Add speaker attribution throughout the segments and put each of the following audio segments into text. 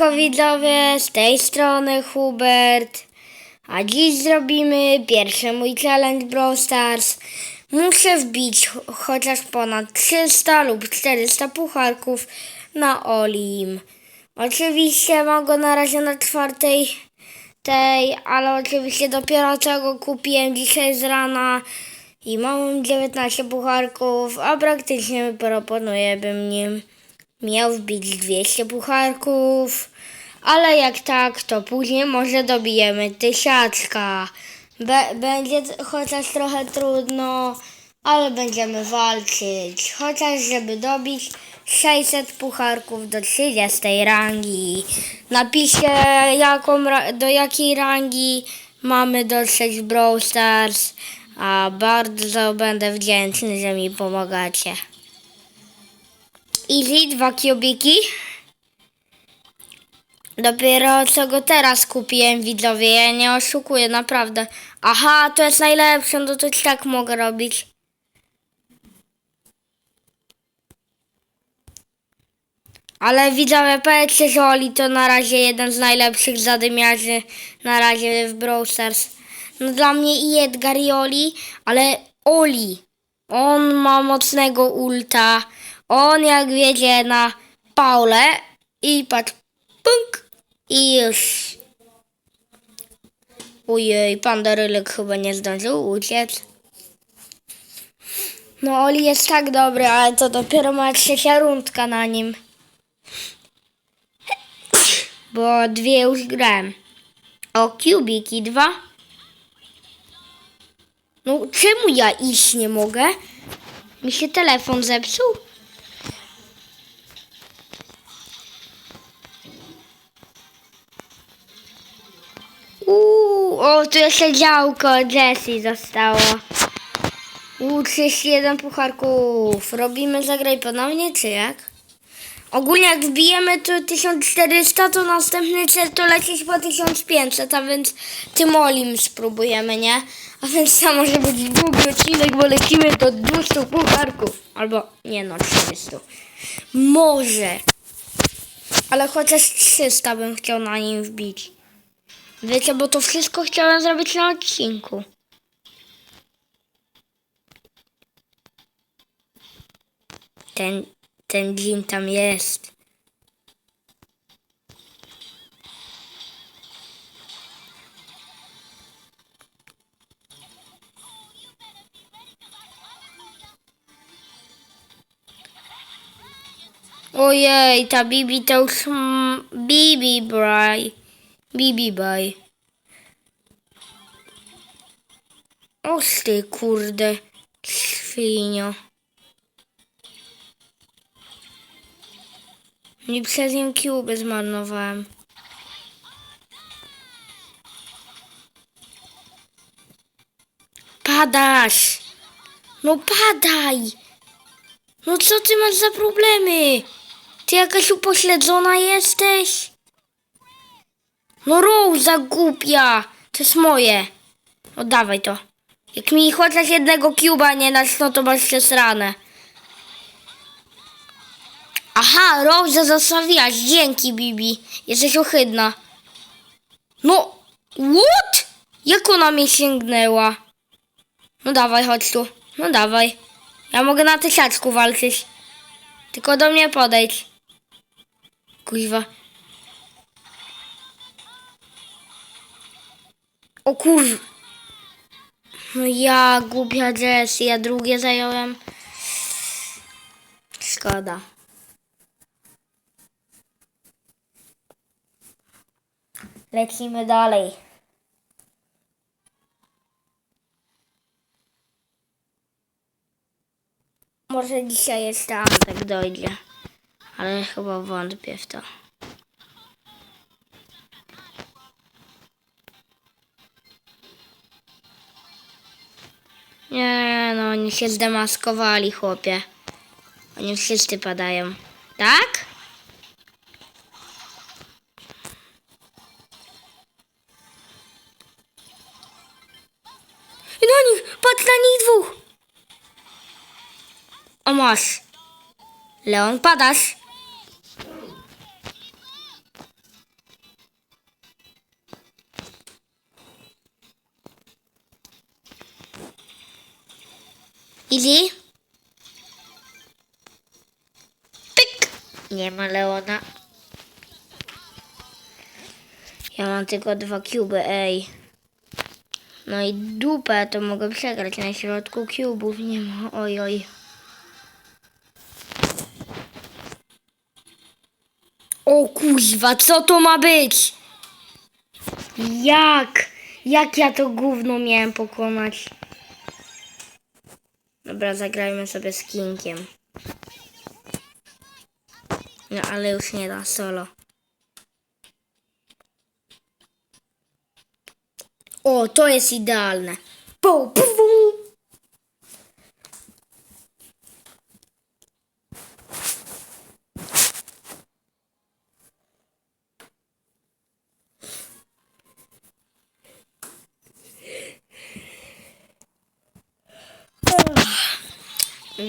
Speaker 1: Siemanko widzowie, z tej strony Hubert. A dziś zrobimy pierwszy mój challenge Brawl Stars. Muszę wbić ch- chociaż ponad 300 lub 400 pucharków na Olim. Oczywiście go na razie na czwartej tej, ale oczywiście dopiero co kupiłem dzisiaj z rana i mam 19 pucharków, a praktycznie proponuję bym nim miał wbić 200 pucharków, ale jak tak, to później może dobijemy tysiaczka. Be- będzie chociaż trochę trudno, ale będziemy walczyć. Chociaż żeby dobić 600 pucharków do 30 rangi. Napiszcie jaką, do jakiej rangi mamy dotrzeć w Brawl Stars, a bardzo będę wdzięczny, że mi pomagacie. Easy, dwa kubiki. Dopiero co go teraz kupiłem, widzowie. Ja nie oszukuję, naprawdę. Aha, to jest najlepsze, no to tak mogę robić. Ale widzowie, powiedzcie, że Oli to na razie jeden z najlepszych zadymiarzy na razie w Brawl Stars. No dla mnie i Edgar i Oli, ale Oli, on ma mocnego ulta. On jak wiedzie na Paulę i patrz, punk i już. Ojej, pandarylek chyba nie zdążył uciec. No Oli jest tak dobry, ale to dopiero ma trzecia rundka na nim. Bo dwie już grałem. O, kubiki dwa. No czemu ja iść nie mogę? Mi się telefon zepsuł? Uuu, o, tu jeszcze działko Jessie zostało. Uuu, 31 pucharków. Robimy zagraj ponownie, czy jak? Ogólnie jak wbijemy tu 1400, to następny cel to lecieć po 1500, a więc tym olim spróbujemy, nie? A więc to może być długi odcinek, bo lecimy do 200 pucharków. Albo, nie no, 400. Może. Ale chociaż 300 bym chciał na nim wbić. Wiecie, bo to wszystko chciałem zrobić na odcinku. Ten, ten dżin tam jest. Ojej, ta Bibi to już Bibi Bray. Bibi Baj. Oż ty kurde, świnio. Nie przez nią cube zmarnowałem. Padasz! No padaj! No co ty masz za problemy? Ty jakaś upośledzona jesteś? No Rosa głupia! To jest moje. Oddawaj to. Jak mi chociaż jednego cuba nie dasz, no to masz przesrane. Aha, Rosa zostawiłaś. Dzięki, Bibi. Jesteś ohydna. No, what? Jak ona mnie sięgnęła? No dawaj, chodź tu. No dawaj. Ja mogę na tysiaczku walczyć. Tylko do mnie podejdź. Kuźwa. O kur... No ja, głupia Jessie, ja drugie zająłem. Szkoda. Lecimy dalej. Może dzisiaj jeszcze Antek dojdzie. Ale chyba wątpię w to. Nie, no oni się zdemaskowali, chłopie. Oni wszyscy padają. Tak? I na nich, patrz na nich dwóch. O masz. Leon, padasz. Easy. Pyk. Nie ma Leona. Ja mam tylko dwa kuby, ej. No i dupę to mogę przegrać na środku kubów. Nie ma, oj, oj. O kuźwa, co to ma być? Jak? Jak ja to gówno miałem pokonać? Dobra, zagrajmy sobie z. No, ale już nie da solo. O, to jest idealne. Pu, pu, pu.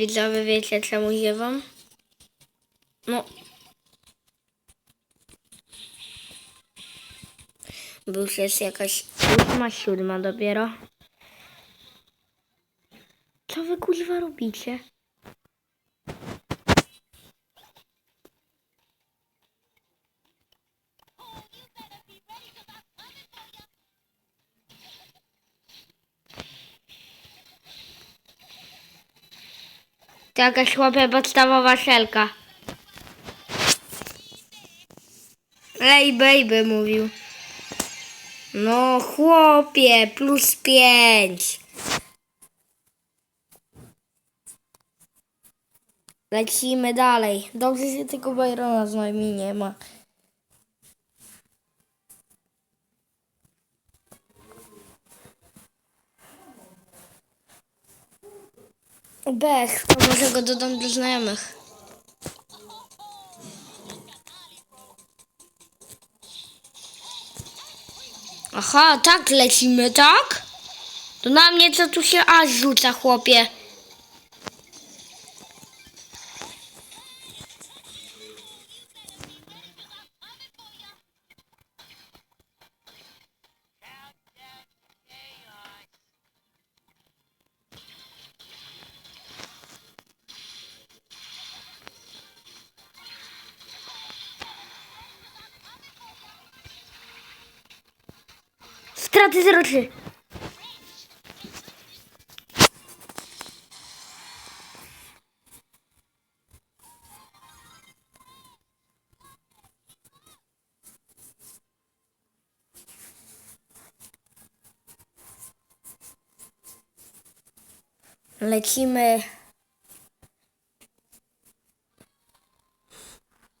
Speaker 1: Widzowie, wiecie czemu ziewam? No. Bo już jest jakaś ósma, siódma dopiero. Co wy kuźwa robicie? Jakaś chłopie podstawowa szelka. Ej, baby, mówił. No, chłopie, plus pięć. Lecimy dalej. Dobrze, że tylko Byrona z nami nie ma. Bech, może go dodam do znajomych. Aha, tak lecimy, tak? To na mnie co tu się aż rzuca, chłopie. Straty 03. Lecimy.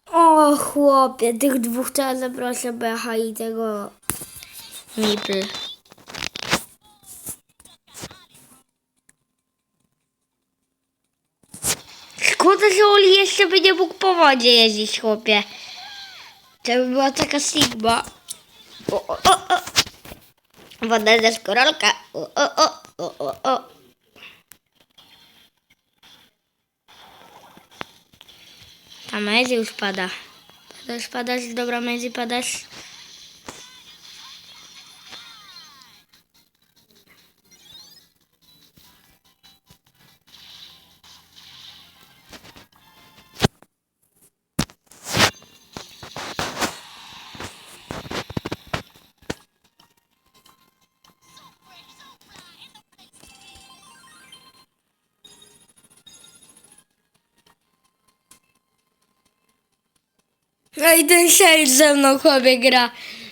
Speaker 1: O chłopie, tych dwóch ja zaproszę Becha i tego Mipl. Szkoda, że Oli jeszcze by nie mógł po wodzie jeździć, chłopie. To by była taka Sigma. O, o, o, o. Woda ze skorolka. O, o, o, o, o, o. Ta Mezi już pada. Padasz, padasz, dobra Mezi, padasz. No i ten Shade ze mną chłopie gra.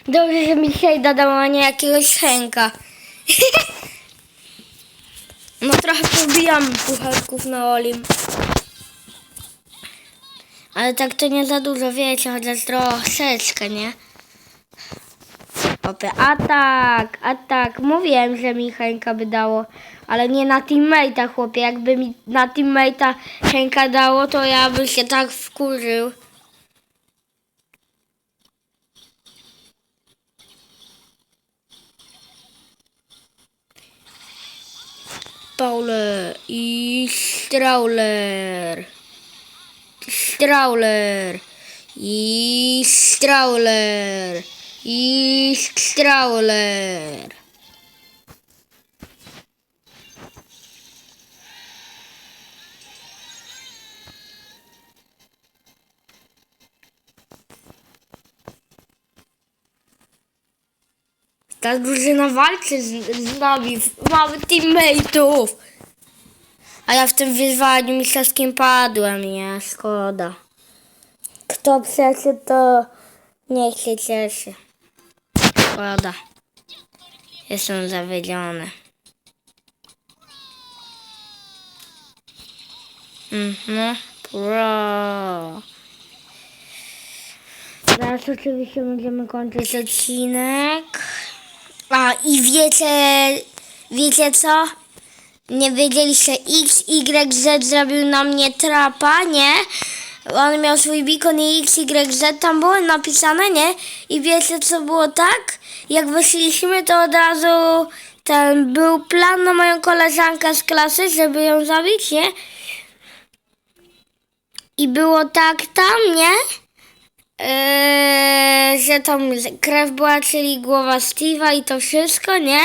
Speaker 1: Dobrze, że mi Shade'a dał, a nie jakiegoś Henka. no trochę pobijam pucharków na Olim. Ale tak to nie za dużo, wiecie, chociaż troszeczkę, nie? Chłopie, atak, atak. Mówiłem, że mi Henka by dało, ale nie na teammate'a, chłopie. Jakby mi na teammate'a Henka dało, to ja bym się tak wkurzył. Pauler i Strauler. Strauler. I Strauler. I Strauler. Ta drużyna walczy z, z nami. Mamy teammateów. A ja w tym wyzwaniu mistrzowskim padłem, nie? Szkoda. Kto przeczy, to niech się cieszy. Szkoda. Jestem zawiedziony. Mhm, pro. Teraz oczywiście będziemy kończyć odcinek. A i wiecie, wiecie co? Nie wiedzieliście, X, Y, Z zrobił na mnie trapa, nie? On miał swój beacon i X, Y, Z tam było napisane, nie? I wiecie co było tak? Jak wyszliśmy, to od razu ten był plan na moją koleżankę z klasy, żeby ją zabić, nie? I było tak tam, nie? Eee, że tam krew była, czyli głowa Steve'a i to wszystko, nie?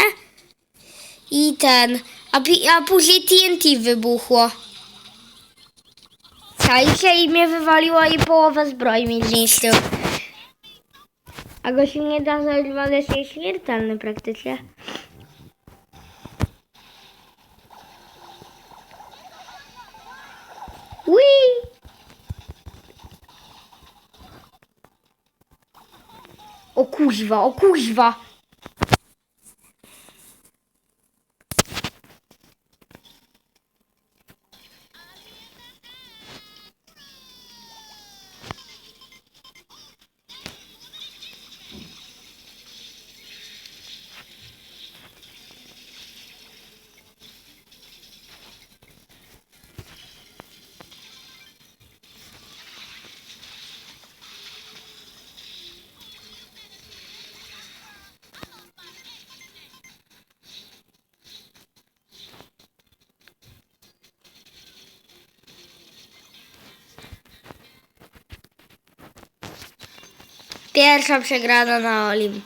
Speaker 1: I ten. A, a później TNT wybuchło. Czajcie i mnie wywaliło i połowę zbroi mi zniszczył. A go się nie da ale jest nieśmiertelny praktycznie. Whee! O kuźwa, o kuźwa. Pierwsza przegrana na Olim.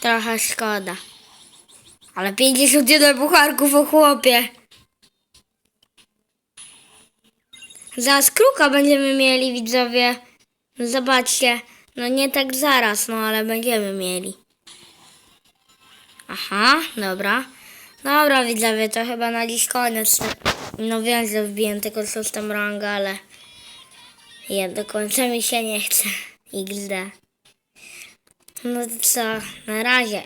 Speaker 1: Trochę szkoda. Ale 51 pucharków o chłopie. Zaraz kruka będziemy mieli, widzowie. No zobaczcie. No nie tak zaraz, no ale będziemy mieli. Aha, dobra. Dobra, widzowie, to chyba na dziś koniec. No wiem, że wbiłem tylko szóstą rangę, ale ja do końca mi się nie chce. XD. No to co, na razie.